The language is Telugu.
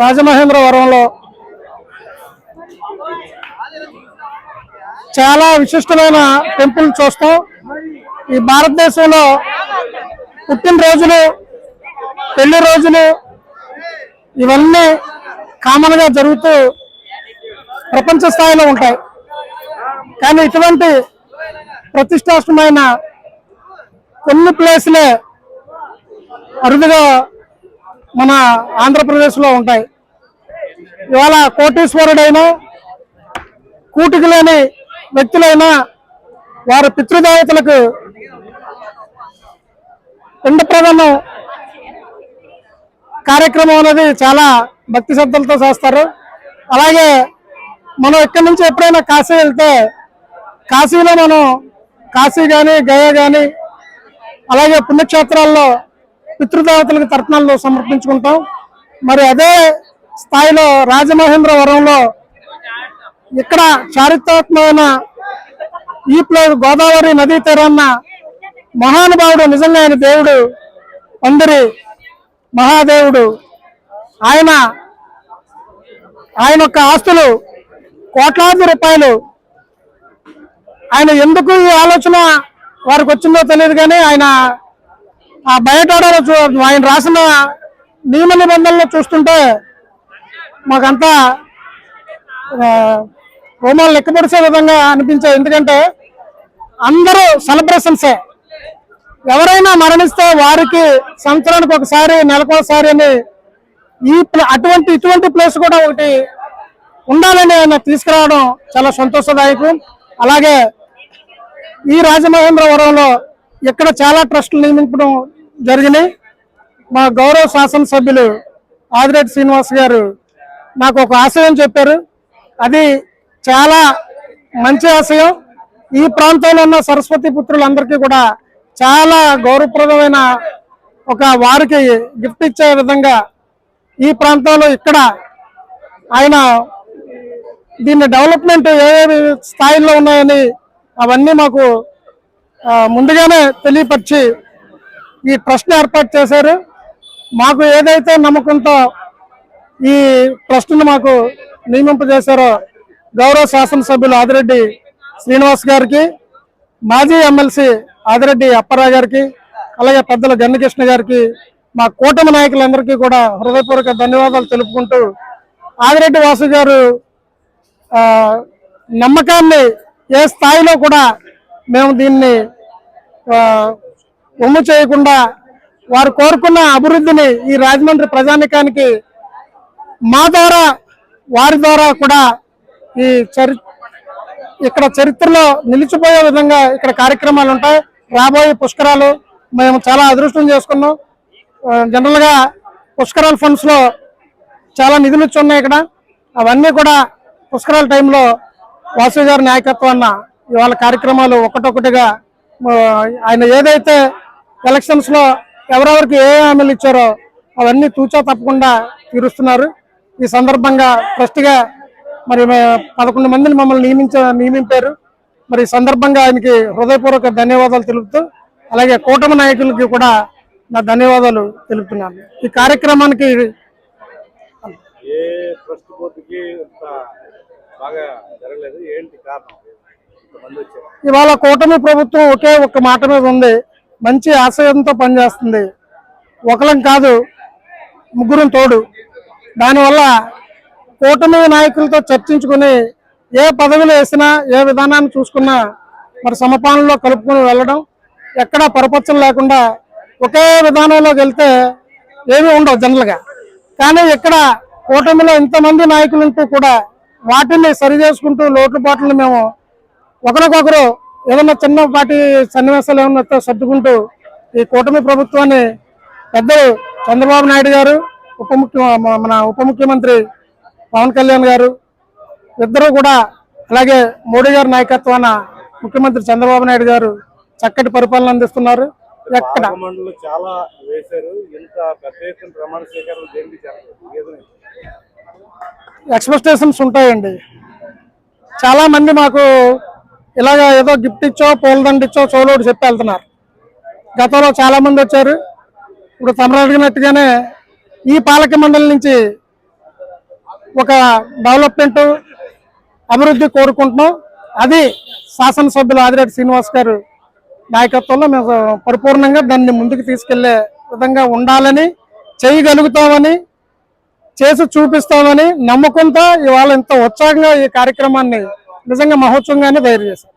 రాజమహేంద్రవరంలో చాలా విశిష్టమైన టెంపుల్ చూస్తాం. ఈ భారతదేశంలో పుట్టినరోజులు పెళ్ళి రోజులు ఇవన్నీ కామన్గా జరుగుతూ ప్రపంచ స్థాయిలో ఉంటాయి. కానీ ఇటువంటి ప్రతిష్టాత్మకమైన కొన్ని ప్లేస్లే అరుదుగా మన ఆంధ్రప్రదేశ్లో ఉంటాయి. ఇవాళ కోటీశ్వరుడైనా కూటికి లేని వ్యక్తులైనా వారి పితృదేవతలకు పిండ కార్యక్రమం అనేది చాలా భక్తి శ్రద్ధలతో చేస్తారు. అలాగే మనం ఇక్కడి నుంచి ఎప్పుడైనా కాశీ వెళ్తే కాశీలో మనం కాశీ కానీ గయా కానీ అలాగే పుణ్యక్షేత్రాల్లో పితృదేవతలకు తర్పణాలు సమర్పించుకుంటాం. మరి అదే స్థాయిలో రాజమహేంద్రవరంలో ఇక్కడ చారిత్రాత్మకమైన ఈ ప్లేస్ గోదావరి నదీ తీరాన్న మహానుభావుడు నిజంగా ఆయన దేవుడు అందరి మహాదేవుడు. ఆయన ఆయన యొక్క ఆస్తులు కోట్లాది రూపాయలు. ఆయన ఎందుకు ఈ ఆలోచన వారికి వచ్చిందో తెలియదు కానీ ఆయన ఆ బయట చూ- ఆయన రాసిన నియమ నిబంధనలు చూస్తుంటే మాకంతా రోమాలు లెక్కపరిచే విధంగా అనిపించాయి. ఎందుకంటే అందరూ సెలబ్రేషన్సే. ఎవరైనా మరణిస్తే వారికి సంవత్సరానికి ఒకసారి నెలకోసారి అని ఈ అటువంటి ఇటువంటి ప్లేస్ కూడా ఒకటి ఉండాలని ఆయన తీసుకురావడం చాలా సంతోషదాయకం. అలాగే ఈ రాజమహేంద్రవరంలో ఇక్కడ చాలా ట్రస్టులు నియమించడం జరిగినాయి. మా గౌరవ శాసనసభ్యులు ఆదిరెడ్డి శ్రీనివాస్ గారు నాకు ఒక ఆశయం చెప్పారు. అది చాలా మంచి ఆశయం. ఈ ప్రాంతంలో ఉన్న సరస్వతి పుత్రులందరికీ కూడా చాలా గౌరవప్రదమైన ఒక వారికి గిఫ్ట్ ఇచ్చే విధంగా ఈ ప్రాంతంలో ఇక్కడ ఆయన దీన్ని డెవలప్మెంట్ ఏ స్థాయిలో ఉన్నాయని అవన్నీ మాకు ముందుగానే తెలియపరిచి ఈ ట్రస్ట్ ఏర్పాటు చేశారు. మాకు ఏదైతే నమ్మకంతో ఈ ట్రస్ట్ను మాకు నియమింపజేశారో గౌరవ శాసనసభ్యులు ఆదిరెడ్డి శ్రీనివాస్ గారికి మాజీ ఎమ్మెల్సీ ఆదిరెడ్డి అప్పారావు గారికి అలాగే పెద్దల గన్నకృష్ణ గారికి మా కూటమి నాయకులందరికీ కూడా హృదయపూర్వక ధన్యవాదాలు తెలుపుకుంటూ ఆదిరెడ్డి వాసు గారు నమ్మకాన్ని ఏ స్థాయిలో కూడా మేము దీన్ని ఉమ్ము చేయకుండా వారు కోరుకున్న అభివృద్ధిని ఈ రాజమండ్రి ప్రజానికానికి మా ద్వారా వారి ద్వారా కూడా ఈ చరి ఇక్కడ చరిత్రలో నిలిచిపోయే విధంగా ఇక్కడ కార్యక్రమాలు ఉంటాయి. రాబోయే పుష్కరాలు మేము చాలా అదృష్టం చేసుకున్నాం. జనరల్గా పుష్కరాల ఫండ్స్లో చాలా నిధులు ఇచ్చి ఉన్నాయి ఇక్కడ. అవన్నీ కూడా పుష్కరాల టైంలో వాసు గారి నాయకత్వాన్న ఇవాళ కార్యక్రమాలు ఒకటొకటిగా ఆయన ఏదైతే ఎలక్షన్స్లో ఎవరెవరికి ఏ హామీలు ఇచ్చారో అవన్నీ తూచా తప్పకుండా తీరుస్తున్నారు. ఈ సందర్భంగా గా మరి పదకొండు మందిని మమ్మల్ని నియమించ నియమింపారు. మరి ఈ సందర్భంగా ఆయనకి హృదయపూర్వక ధన్యవాదాలు తెలుపుతూ అలాగే కూటమి నాయకులకి కూడా నా ధన్యవాదాలు తెలుపుతున్నాను. ఈ కార్యక్రమానికి ఇవాళ కూటమి ప్రభుత్వం ఒకే ఒక్క మాట మీద ఉంది. మంచి ఆశయంతో పనిచేస్తుంది. ఒకలం కాదు ముగ్గురం తోడు. దానివల్ల కూటమి నాయకులతో చర్చించుకుని ఏ పదవిలో వేసినా ఏ విధానాన్ని చూసుకున్నా మరి సమపాలనలో కలుపుకొని వెళ్ళడం ఎక్కడా పరపచ్చం లేకుండా ఒకే విధానంలోకి వెళ్తే ఏమీ ఉండవు జనరల్గా. కానీ ఇక్కడ కూటమిలో ఇంతమంది నాయకులు ఉంటూ కూడా వాటిని సరి చేసుకుంటూ లోటుపాట్లను మేము ఒకరికొకరు ఏదన్నా చిన్నపాటి సన్నివేశాలు ఏమన్నా సర్దుకుంటూ ఈ కూటమి ప్రభుత్వాన్ని పెద్దలు చంద్రబాబు నాయుడు గారు ఉప ముఖ్య మన ఉప ముఖ్యమంత్రి పవన్ కళ్యాణ్ గారు ఇద్దరు కూడా అలాగే మోడీ గారి నాయకత్వాన ముఖ్యమంత్రి చంద్రబాబు నాయుడు గారు చక్కటి పరిపాలన అందిస్తున్నారు. ఎక్కడ? చాలా వేశారు. ఇంత పెద్ద ఎత్తున ప్రమాణ స్వీకారం దేనికి జరగలేదు? ఏదో ఎక్స్పెక్టేషన్స్ ఉంటాయండి. చాలా మంది మాకు ఇలాగ ఏదో గిఫ్ట్ ఇచ్చో పూలదండ ఇచ్చో చోలోడు చెప్పి వెళ్తున్నారు. గతంలో చాలా మంది వచ్చారు. ఇప్పుడు తమరు అడిగినట్టుగానే ఈ పాలక మండలి నుంచి ఒక డెవలప్మెంట్ అభివృద్ధి కోరుకుంటున్నాం. అది శాసనసభ్యులు ఆదిరెడ్డి శ్రీనివాస్ గారు నాయకత్వంలో మేము పరిపూర్ణంగా దాన్ని ముందుకు తీసుకెళ్ళే విధంగా ఉండాలని చేయగలుగుతామని చేసి చూపిస్తామని నమ్మకంతో ఇవాళ ఇంత ఉత్సాహంగా ఈ కార్యక్రమాన్ని నిజంగా మహోత్సవంగానే తయారు చేశారు.